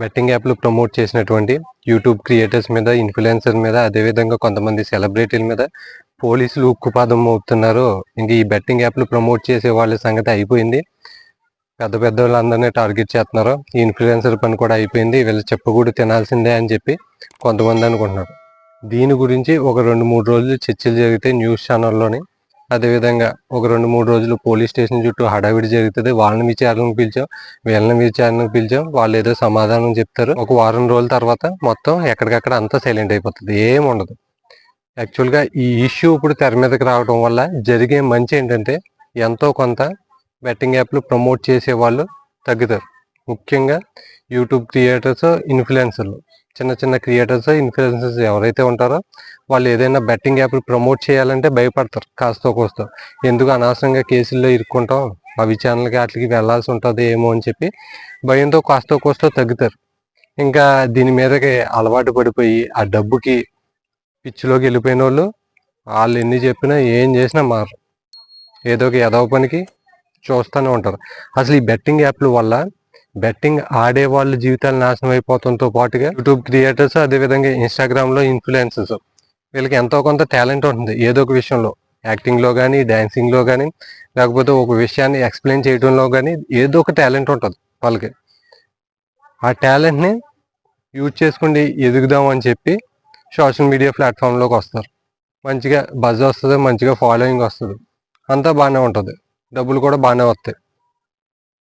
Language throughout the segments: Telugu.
బెట్టింగ్ యాప్లు ప్రమోట్ చేసినటువంటి యూట్యూబ్ క్రియేటర్స్ మీద ఇన్ఫ్లుయెన్సర్ మీద అదేవిధంగా కొంతమంది సెలబ్రిటీల మీద పోలీసులు ఉక్కుపాదం అవుతున్నారు ఇంక ఈ బెట్టింగ్ యాప్లు ప్రమోట్ చేసే వాళ్ళ సంగతి అయిపోయింది. పెద్ద పెద్ద వాళ్ళందరినీ టార్గెట్ చేస్తున్నారు. ఈ ఇన్ఫ్లుయెన్సర్ పని కూడా అయిపోయింది. వీళ్ళు చెప్పకూడదు తినాల్సిందే అని చెప్పి కొంతమంది అనుకుంటున్నారు. దీని గురించి ఒక రెండు మూడు రోజులు చర్చలు జరిగితే న్యూస్ ఛానల్లోని అదేవిధంగా ఒక రెండు మూడు రోజులు పోలీస్ స్టేషన్ చుట్టూ హడావిడి జరుగుతుంది. వాళ్ళని విచారణకు పిలిచాం. వీళ్ళని విచారణకు పిలిచాం. వాళ్ళు ఏదో సమాధానం చెప్తారు. ఒక వారం రోజుల తర్వాత మొత్తం ఎక్కడికక్కడ అంతా సైలెంట్ అయిపోతుంది. ఏం ఉండదు. యాక్చువల్గా ఈ ఇష్యూ ఇప్పుడు తెర మీదకి రావడం వల్ల జరిగే మంచి ఏంటంటే ఎంతో కొంత బెట్టింగ్ యాప్లు ప్రమోట్ చేసే వాళ్ళు తగ్గుతారు. ముఖ్యంగా యూట్యూబ్ క్రియేటర్స్ ఇన్ఫ్లుయెన్సర్లు. చిన్న చిన్న క్రియేటర్స్ ఇన్ఫ్లుయెన్సర్స్ ఎవరైతే ఉంటారో వాళ్ళు ఏదైనా బెట్టింగ్ యాప్లు ప్రమోట్ చేయాలంటే భయపడతారు కాస్తో కోస్తో. ఎందుకు అనవసరంగా కేసుల్లో ఇరుక్కుంటాం? ఆ ఛానల్కి వాటికి వెళ్ళాల్సి ఉంటుంది ఏమో అని చెప్పి భయంతో కాస్తో కోస్తో తగ్గుతారు. ఇంకా దీని మీదకి అలవాటు పడిపోయి ఆ డబ్బుకి పిచ్చిలోకి వెళ్ళిపోయిన వాళ్ళు వాళ్ళు ఎన్ని చెప్పినా ఏం చేసినా మారు ఏదో ఒక ఎదవ పనికి చూస్తూనే ఉంటారు. అసలు ఈ బెట్టింగ్ యాప్ల వల్ల బెట్టింగ్ ఆడే వాళ్ళ జీవితాలు నాశనం అయిపోతంతో పాటుగా యూట్యూబ్ క్రియేటర్స్ అదేవిధంగా ఇన్స్టాగ్రామ్లో ఇన్ఫ్లుయెన్సర్స్ వీళ్ళకి ఎంతో కొంత టాలెంట్ ఉంటుంది. ఏదో ఒక విషయంలో యాక్టింగ్లో కానీ డాన్సింగ్లో కానీ లేకపోతే ఒక విషయాన్ని ఎక్స్ప్లెయిన్ చేయడంలో కానీ ఏదో ఒక టాలెంట్ ఉంటుంది వాళ్ళకి. ఆ టాలెంట్ని యూజ్ చేసుకుని ఎదుగుదాం అని చెప్పి సోషల్ మీడియా ప్లాట్ఫామ్లోకి వస్తారు. మంచిగా బజ్ వస్తుంది మంచిగా ఫాలోయింగ్ వస్తుంది. అంతా బాగానే ఉంటుంది. డబ్బులు కూడా బాగానే వస్తాయి.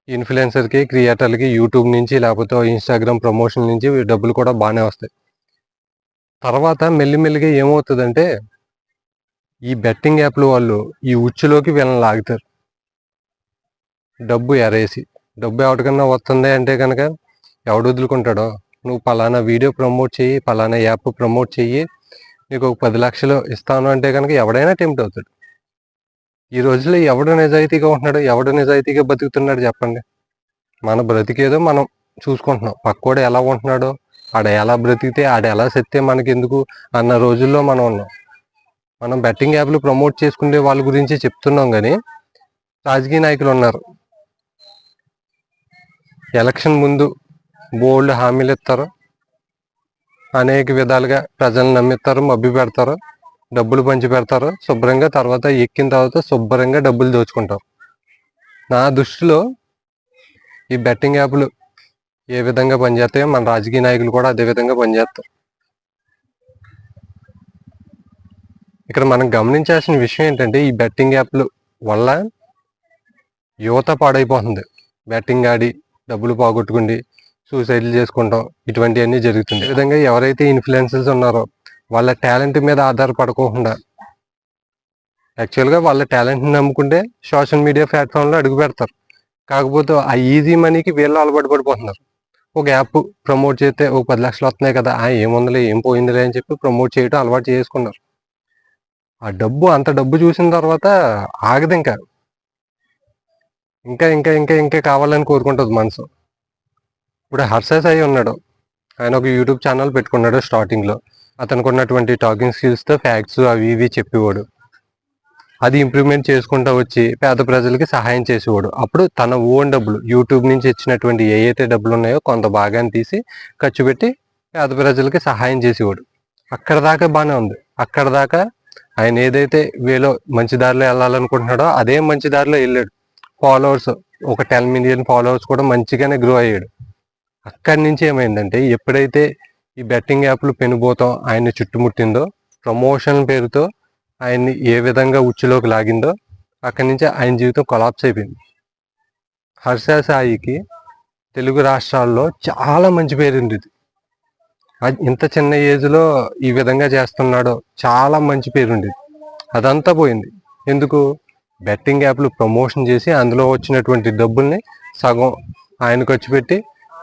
ఇన్ఫ్లుయెన్సర్కి క్రియేటర్లకి యూట్యూబ్ నుంచి లేకపోతే ఇన్స్టాగ్రామ్ ప్రమోషన్ నుంచి డబ్బులు కూడా బాగానే వస్తాయి. తర్వాత మెల్లిమెల్లిగా ఏమవుతుందంటే ఈ బెట్టింగ్ యాప్లు వాళ్ళు ఈ ఉచ్చులోకి వీళ్ళని లాగుతారు. డబ్బు ఎరేసి డబ్బు ఎవరికన్నా వస్తుంది అంటే కనుక ఎవడు వదులుకుంటాడో నువ్వు పలానా వీడియో ప్రమోట్ చెయ్యి పలానా యాప్ ప్రమోట్ చెయ్యి నీకు ఒక పది లక్షలు ఇస్తాను అంటే కనుక ఎవడైనా టెంప్ట్ అవుతాడు. ఈ రోజుల్లో ఎవడు నిజాయితీగా ఉంటున్నాడు ఎవడు నిజాయితీగా బతుకుతున్నాడు చెప్పండి. మన బ్రతికేదో మనం చూసుకుంటున్నాం. పక్కోడు ఎలా ఉంటున్నాడో ఆడ ఎలా బ్రతికితే ఆడ ఎలా సెత్తే మనకి ఎందుకు అన్న రోజుల్లో మనం ఉన్నాం. మనం బెట్టింగ్ యాప్లు ప్రమోట్ చేసుకునే వాళ్ళ గురించి చెప్తున్నాం కానీ రాజకీయ నాయకులు ఉన్నారు. ఎలక్షన్ ముందు బోల్డ్ హామీలు ఇస్తారు. అనేక విధాలుగా ప్రజలను నమ్మిస్తారు మబ్బి పెడతారు. డబ్బులు పంచి పెడతారు. శుభ్రంగా తర్వాత ఎక్కిన తర్వాత శుభ్రంగా డబ్బులు దోచుకుంటారు నా దృష్టిలో ఈ బెట్టింగ్ యాప్లు ఏ విధంగా పనిచేస్తాయో మన రాజకీయ నాయకులు కూడా అదే విధంగా పనిచేస్తారు. ఇక్కడ మనం గమనించాల్సిన విషయం ఏంటంటే ఈ బెట్టింగ్ యాప్లు వల్ల యువత పాడైపోతుంది. బెట్టింగ్ ఆడి డబ్బులు పోగొట్టుకుండి సూసైడ్లు చేసుకుంటాం. ఇటువంటివన్నీ జరుగుతుంది. ఈ విధంగా ఎవరైతే ఇన్ఫ్లుయెన్సర్స్ ఉన్నారో వాళ్ళ టాలెంట్ మీద ఆధారపడకుండా యాక్చువల్గా వాళ్ళ టాలెంట్ని నమ్ముకుంటే సోషల్ మీడియా ప్లాట్ఫామ్లో అడుగు పెడతారు. కాకపోతే ఆ ఈజీ మనీకి వీళ్ళు అలవాటు పడిపోతున్నారు. ఒక యాప్ ప్రమోట్ చేస్తే ఒక పది లక్షలు వస్తున్నాయి కదా ఆ ఏముందలే ఏం పోయిందిలే అని చెప్పి ప్రమోట్ చేయడం అలవాటు చేసుకున్నారు. ఆ డబ్బు అంత డబ్బు చూసిన తర్వాత ఆగదు ఇంకా. ఇంకా ఇంకా ఇంకా ఇంకా కావాలని కోరుకుంటుంది మనసు. ఇప్పుడు హర్సెస్ అయి ఉన్నాడు. ఆయన ఒక యూట్యూబ్ ఛానల్ పెట్టుకున్నాడు స్టార్టింగ్లో. అతనికి ఉన్నటువంటి టాకింగ్ స్కిల్స్తో ఫ్యాక్ట్స్ అవి ఇవి చెప్పేవాడు. అది ఇంప్రూవ్మెంట్ చేసుకుంటూ వచ్చి పేద ప్రజలకి సహాయం చేసేవాడు. అప్పుడు తన ఓన్ డబ్బులు యూట్యూబ్ నుంచి ఇచ్చినటువంటి ఏ అయితే డబ్బులు ఉన్నాయో కొంత భాగాన్ని తీసి ఖర్చు పెట్టి పేద ప్రజలకి సహాయం చేసేవాడు. అక్కడ దాకా బాగానే ఉంది. అక్కడ దాకా ఆయన ఏదైతే వేలో మంచి దారిలో వెళ్ళాలనుకుంటున్నాడో అదే మంచి దారిలో వెళ్ళాడు. ఫాలోవర్స్ ఒక టెన్ మిలియన్ ఫాలోవర్స్ కూడా మంచిగానే గ్రో అయ్యాడు. అక్కడి నుంచి ఏమైందంటే ఎప్పుడైతే ఈ బెట్టింగ్ యాప్లు పెనుబోతం ఆయన్ని చుట్టుముట్టిందో ప్రమోషన్ పేరుతో ఆయన్ని ఏ విధంగా ఉచ్చులోకి లాగిందో అక్కడి నుంచి ఆయన జీవితం కొలాప్స్ అయిపోయింది. హర్ష సాయికి తెలుగు రాష్ట్రాల్లో చాలా మంచి పేరు ఉండేది అది ఇంత చిన్న ఏజ్లో ఈ విధంగా చేస్తున్నాడో చాలా మంచి పేరు ఉండేది అదంతా పోయింది. ఎందుకు? బెట్టింగ్ యాప్లు ప్రమోషన్ చేసి అందులో వచ్చినటువంటి డబ్బుల్ని సగం ఆయన ఖర్చు పెట్టి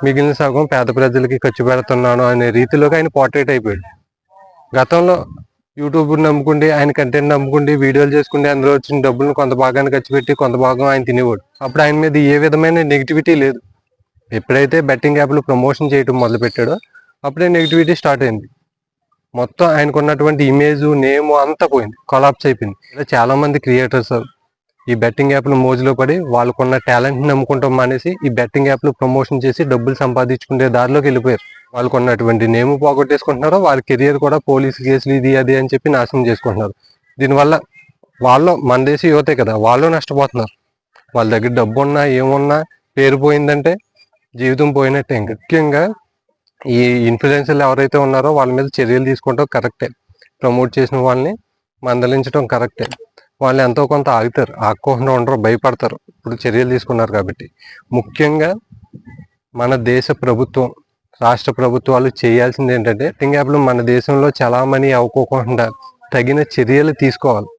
మిగిలిన సగం పేద ప్రజలకి ఖర్చు పెడుతున్నాను అనే రీతిలోకి ఆయన పోర్ట్రేట్ అయిపోయాడు. గతంలో యూట్యూబ్ నమ్ముకుండి ఆయన కంటెంట్ నమ్ముకుండి వీడియోలు చేసుకుండి అందులో వచ్చిన డబ్బులను కొంత భాగాన్ని ఖర్చు పెట్టి కొంత భాగం ఆయన తినేవాడు. అప్పుడు ఆయన మీద ఏ విధమైన నెగిటివిటీ లేదు. ఎప్పుడైతే బెట్టింగ్ యాప్లు ప్రమోషన్ చేయడం మొదలుపెట్టాడో అప్పుడే నెగిటివిటీ స్టార్ట్ అయింది. మొత్తం ఆయనకు ఉన్నటువంటి ఇమేజ్ నేమ్ అంతా పోయింది. కొలాప్స్ అయిపోయింది. ఇలా చాలామంది క్రియేటర్స్ ఈ బెట్టింగ్ యాప్లు మోజులో పడి వాళ్ళకున్న టాలెంట్ని నమ్ముకుంటాం మానేసి ఈ బెట్టింగ్ యాప్లు ప్రమోషన్ చేసి డబ్బులు సంపాదించుకునే దారిలోకి వెళ్ళిపోయారు. వాళ్ళకు ఉన్నటువంటి నేము పోగొట్టేసుకుంటున్నారు వాళ్ళ కెరియర్ కూడా పోలీసు కేసులు ఇది అది అని చెప్పి నాశనం చేసుకుంటున్నారు. దీనివల్ల వాళ్ళు మన దేశ యువతే కదా వాళ్ళు నష్టపోతున్నారు. వాళ్ళ దగ్గర డబ్బు ఉన్నా ఏమున్నా పేరు పోయిందంటే జీవితం పోయినట్టే. ముఖ్యంగా ఈ ఇన్ఫ్లుయెన్సర్లు ఎవరైతే ఉన్నారో వాళ్ళ మీద చర్యలు తీసుకుంటాం కరెక్టే. ప్రమోట్ చేసిన వాళ్ళని మందలించడం కరెక్టే. వాళ్ళు ఎంతో కొంత ఆగుతారు. ఆగకుండా ఉండరు భయపడతారు. ఇప్పుడు చర్యలు తీసుకున్నారు కాబట్టి. ముఖ్యంగా మన దేశ ప్రభుత్వం రాష్ట్ర ప్రభుత్వాలు చేయాల్సింది ఏంటంటే బెట్టింగ్ యాప్లు మన దేశంలో చలామణి అవ్వకోకుండా తగిన చర్యలు తీసుకోవాలి.